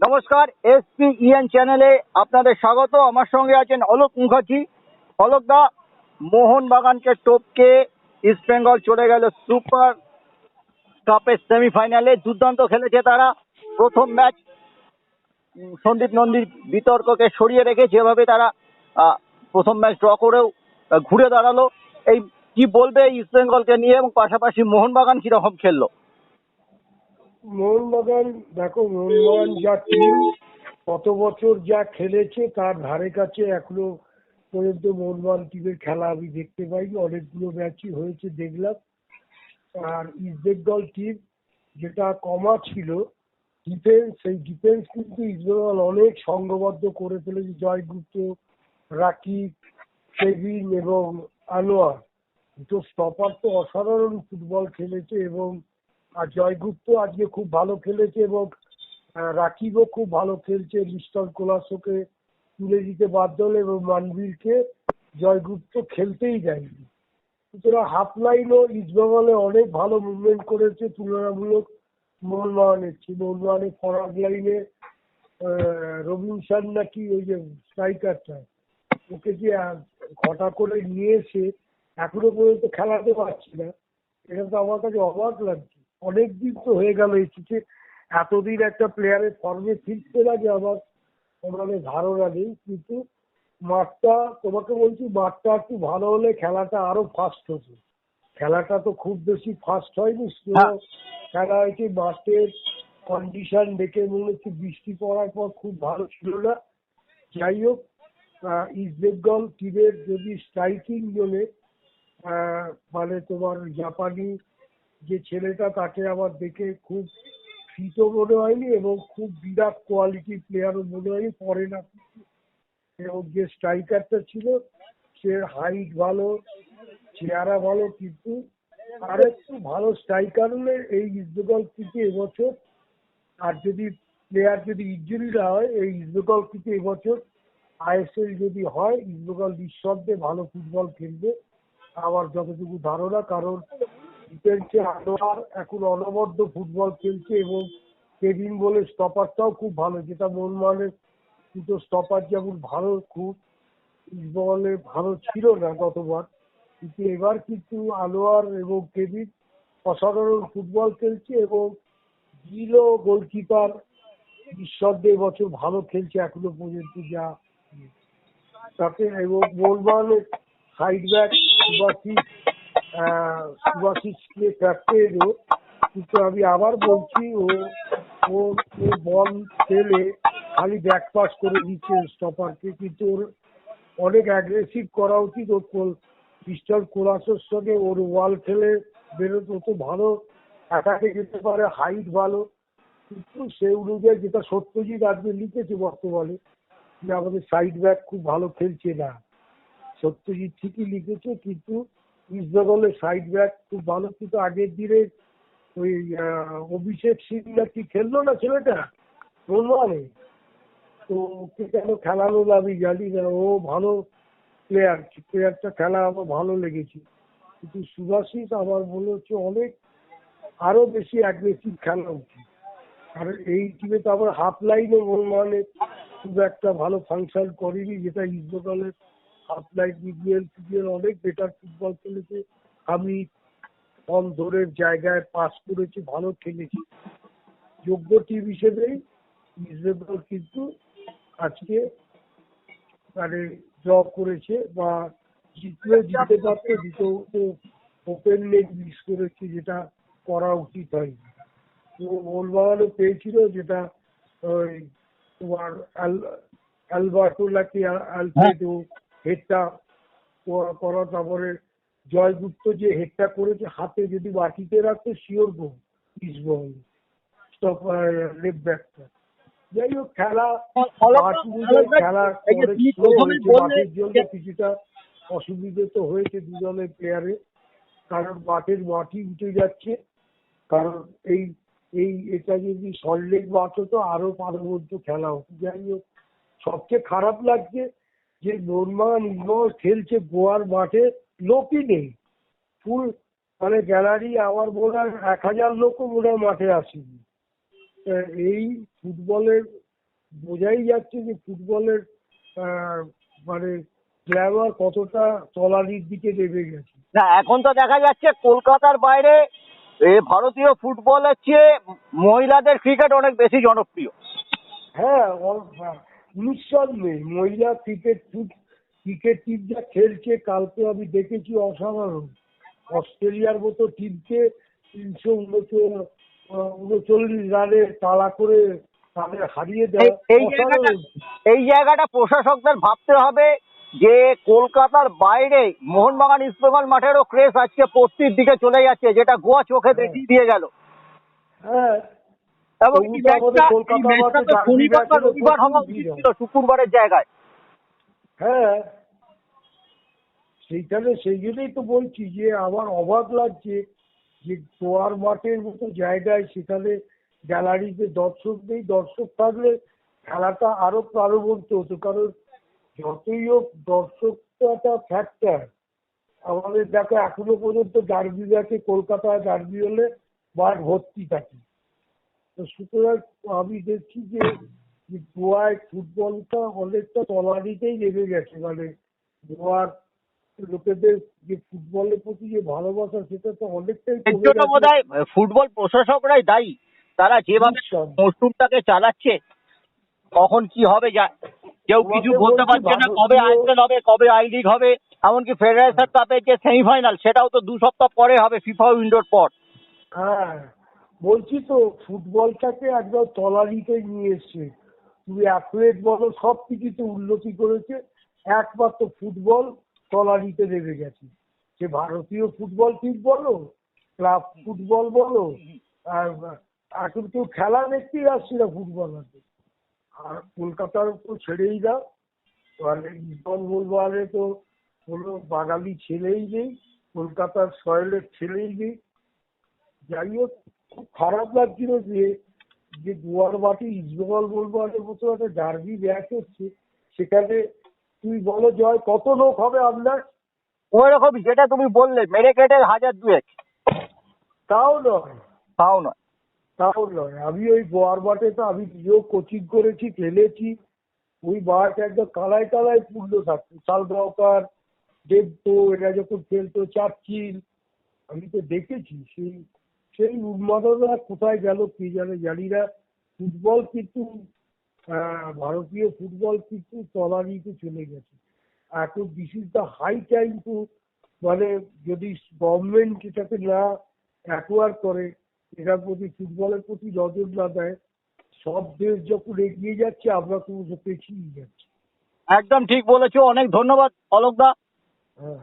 নমস্কার SP EN চ্যানেলে আপনাদের স্বাগত। আমার সঙ্গে আছেন অলোক মুখার্জি। অলোক দা, মোহনবাগানকে টপকে ইস্ট বেঙ্গল চলে গেল সুপার কাপের সেমিফাইনালে দুর্দান্ত খেলেছে তারা। প্রথম ম্যাচ সন্দীপ নন্দীর বিতর্ককে সরিয়ে রেখে যেভাবে তারা প্রথম ম্যাচ ড্র করেও ঘুরে দাঁড়াল। এই কি বলবে ইস্ট বেঙ্গলকে নিয়ে এবং পাশাপাশি মোহনবাগান কীরকম খেললো? মোহনবাগান, দেখো মোহনবাগান যা টিম কত বছর যা খেলেছে তার ধারে কাছে এখনও পর্যন্ত মোহনবাগান টিমের খেলা আমি দেখতে পাইনি। অনেকগুলো ম্যাচই হয়েছে দেখলাম। আর ইস্ট বেঙ্গল টিম যেটা কমা ছিল ডিফেন্স সেই ডিফেন্স কিন্তু ইস্ট বেঙ্গল অনেক সংঘবদ্ধ করে ফেলেছে। জয়গুপ্ত, রাকিব, কেভিন এবং আনোয়ার। দুটো স্টপার তো অসাধারণ ফুটবল খেলেছে এবং আর জয়গুপ্ত আজকে খুব ভালো খেলেছে এবং রাকিবও খুব ভালো খেলছে। মিস্টার কোলাসোকে তুলে দিতে বাধ্য হলো এবং মানবীরকে জয়গুপ্ত খেলতেই দেয়নি। সুতরাং হাফ লাইনও ইস্টবেঙ্গলে অনেক ভালো মুভমেন্ট করেছে তুলনামূলক মোহনবাগানের ছিল মোহনবাগানের ফরওয়ার্ড লাইনে রবিনসান নাকি ওই যে স্ট্রাইকারটা ওকে যে ঘটা করে নিয়ে এসে এখনও পর্যন্ত খেলাতে পারছি না, এটা তো আমার কাছে অবাক লাগছে। অনেক দিন তো হয়ে গেল এসেছে এতদিন একটা প্লেয়ারের ফর্মে ফিরতে লাগে আমার ওনাদের ধারণা নেই কিন্তু মাঠটা তোমাকে বলছি মাঠটা একটু ভালো হলে খেলাটা আরও ফাস্ট হতো। খেলাটা তো খুব বেশি ফাস্ট হয়নি হ্যাঁ। খেলা হয়েছে মাঠের কন্ডিশন দেখে মনে হচ্ছে বৃষ্টি পড়ার পর খুব ভালো ছিল না। যাই হোক ইস্ট বেঙ্গল টিমের যদি স্ট্রাইকিং জোনে আহ, মানে তোমার জাপানি যে ছেলেটা তাকে আমার দেখে খুব ফিটও মনে হয়নি এবং খুব বিরাট কোয়ালিটি প্লেয়ারও মনে হয়নি, পরে না এবং যে স্ট্রাইকারটা ছিল, সে হাইট ভালো, চেহারা ভালো, কিন্তু আর একটু ভালো স্ট্রাইকার হলে এই ইস্টবেঙ্গল কিন্তু এবছর আর যদি প্লেয়ার যদি ইঞ্জুরি না হয়, এই ইস্টবেঙ্গল কিন্তু এবছর আইএসএল যদি হয় ইস্টবেঙ্গল নিঃশব্দে ভালো ফুটবল খেলবে, আমার যতটুকু ধারণা, কারণ ডিফেন্সে আনোয়ার এখন অনবদ্য ফুটবল খেলছে এবং কেভিন বলে স্টপারটাও খুব ভালো, যেটা মোহনবাগানের দুটো স্টপার যেমন ভালো, খুব ইস্টবেঙ্গলে ভালো ছিল না গতবার। কিন্তু এবার কিন্তু আনোয়ার এবং কেভিন অসাধারণ ফুটবল খেলছে এবং গিলো গোলকিপার নিঃশব্দে এবছর ভালো খেলছে এখনও পর্যন্ত যা তাতে এবং মোহনবাগানের সাইড ব্যাক সুভাশিস আহ, সুভাশিসকে ফ্যাক্টে এলো কিন্তু আমি আবার বলছি ও ও ও বল খেলে খালি ব্যাক পাস করে দিচ্ছে স্টপারকে কিন্তু ওর অনেক অ্যাগ্রেসিভ করা উচিত। ওর পিস্টল কোলাসের সঙ্গে ওর ওয়াল খেলে বেরোতে তো ভালো অ্যাটাকে যেতে পারে হাইট ভালো। কিন্তু সেই অনুযায়ী যেটা সত্যজিৎ আজকে লিখেছে বর্তমানে যে আমাদের সাইড ব্যাক খুব ভালো খেলছে না। সত্যজিৎ ঠিকই লিখেছে কিন্তু ইস্টবেঙ্গলের সাইড ব্যাক খুব ভালো কিন্তু আগের দিনে ওই অভিষেক সিং নাকি খেললো না ছেলেটা? মোহনবাগানে তো ওকে কেন খেলালো না আমি জানি না। ও ভালো প্লেয়ার প্লেয়ারটা খেলা আমার ভালো লেগেছে। কিন্তু সুভাশিস আমার মনে হচ্ছে অনেক আরও বেশি অ্যাগ্রেসিভ খেলা উচিত। আর এই টিমে তো আবার হাফ লাইনও মোহনবাগানে খুব একটা ভালো ফাংশন করেনি, যেটা হাফ সিবিএল অনেক বেটার ফুটবল খেলেছে। আমি কম দূরের জায়গায় পাস করেছি, ভালো খেলেছি। যোগ্য টিম ইস্টবেঙ্গল কিন্তু আজকে মানে ড্র করেছে বা জিতলেও জিততে পারতো দুটো তো ওপেন লেগ মিস করেছে, যেটা করা উচিত হয়নি। তো মোহনবাগানও পেয়েছিল যেটা ওই তোমার অ্যাল- অ্যালবার্টো নাকি অ্যালফ্রেডো হেডটা করা- তারপরে জয়গুপ্ত যে হেডটা করেছে হাতে যদি বাটিতে রাখতো শিওর গো ইস্টবেঙ্গল লেফট ব্যাকটা যাই হোক খেলা খেলা মাঠের জন্য কিছুটা অসুবিধে তো হয়েছে দুজনের প্লেয়ারে কারণ মাঠের মাটি উঠে যাচ্ছে। কারণ এই এই এটা যদি সল্টলেক মাঠ হতো আরও পারবন্ত খেলা হতো। যাই হোক সবচেয়ে খারাপ লাগছে যে ইস্টবেঙ্গল খেলছে গোয়ার মাঠে লোকই নেই। ফুল মানে গ্যালারি আমার মনে হয় এক হাজার লোকও মনে হয় মাঠে আসেনি। এই ফুটবলের বোঝাই যাচ্ছে যে ফুটবলের মানে গ্ল্যামার কতটা তলানির দিকে নেমে গেছে। না এখন তো দেখা যাচ্ছে কলকাতার বাইরে ভারতীয় ফুটবলের চেয়ে মহিলাদের ক্রিকেট অনেক বেশি জনপ্রিয়। হ্যাঁ। হ্যাঁ, নিঃসন্দেহে মহিলা ক্রিকেট ক্রিকেট টিম যা খেলছে কালকে আমি দেখেছি অসাধারণ। অস্ট্রেলিয়ার মতো টিমকে তিনশো উনচল্লিশ রানে তাড়া করে তাদের হারিয়ে দেয় এই জায়গাটা অসাধারণ। এই জায়গাটা প্রশাসকদের ভাবতে হবে যে কলকাতার বাইরে মোহনবাগান ইস্টবেঙ্গল মাঠেরও ক্রেজ আজকে পশ্চিম দিকে চলে যাচ্ছে যেটা গোয়া চোখে দেখিয়ে দিয়ে গেল। হ্যাঁ এবং শুক্রবারের জায়গায়। হ্যাঁ। সেইখানে সেই জন্যই তো বলছি যে আমার অবাক লাগছে যে গোয়ার মাঠের মতো জায়গায় সেখানে গ্যালারিতে দর্শক নেই। দর্শক থাকলে খেলাটা আরও প্রাণবন্ত হতো। কারণ যতই হোক দর্শক তো একটা ফ্যাক্টর আমাদের দেখো এখনও পর্যন্ত ডার্বি ম্যাচে কলকাতায় ডার্বি হলে মাঠ ভর্তি থাকে। তো সুতরাং আমি দেখছি যে গোয়ায় ফুটবলটা অনেকটা তলানিতেই নেমে গেছে। মানে গোয়ার লোকেদের যে ফুটবলের প্রতি যে ভালোবাসা সেটা তো অনেকটাই ফুটবল প্রশাসকরাই দায়ী। তারা যেভাবে। মরশুমটাকে চালাচ্ছে কখন কি হবে যা কেউ কিছু বলতে পারছে না কবে আইপিএল হবে কবে আই লিগ হবে এমনকি ফেডারেশন কাপের যে সেমিফাইনাল সেটাও তো দু সপ্তাহ পরে হবে ফিফা উইন্ডোর পর। হ্যাঁ। বলছি তো, ফুটবলটাকে একদম তলানিতে নিয়ে এসছে। তুমি অ্যাথলেট বলো, সব কিছুতে উন্নতি করেছে। একমাত্র ফুটবল তলানিতে নেমে গেছে। সে ভারতীয় ফুটবল টিম বলো ক্লাব ফুটবল বলো, আর এখন কেউ খেলা দেখতেই আসছে না ফুটবল আর। কলকাতার তো ছেড়েই দাও। মানে ইস্টবেঙ্গল বলবারে তো কোনো বাঙালি ছেলেই নেই, কলকাতার সয়েলের ছেলেই নেই। যাই হোক খারাপ লাগছিল যে যে গোয়ার মাঠে ইস্টবেঙ্গল বলবারের মতো একটা ডার্বি ম্যাচ হচ্ছে সেখানে তুই বলো জয় কত লোক হবে আপনার ওই রকমই যেটা তুমি বললে মেরে কেটে হাজার দুয়েক। তাও নয়। তাও নয়। তাও নয়। আমি ওই গোয়ার মাঠে তো আমি নিজেও কোচিং করেছি খেলেছি। ওই মাঠ একদম কালায় কালায় পূর্ণ থাকতো শালগাঁওকার দেবতো এরা যখন খেলতো চাপচিল আমি তো দেখেছি সেই সেই উন্মাদনা কোথায় গেল কে জানে জানি না। ফুটবল কিন্তু ভারতীয় ফুটবল কিন্তু তলানিতে চলে গেছে। এখন this is the high time to মানে যদি গভর্নমেন্ট এটাকে না অ্যাকোয়ার করে এটার প্রতি ফুটবলের প্রতি নজর না দেয় সব দেশ যখন এগিয়ে যাচ্ছে আমরা তো পিছিয়ে যাচ্ছি। একদম ঠিক বলেছ অনেক ধন্যবাদ অলোক দা। হ্যাঁ।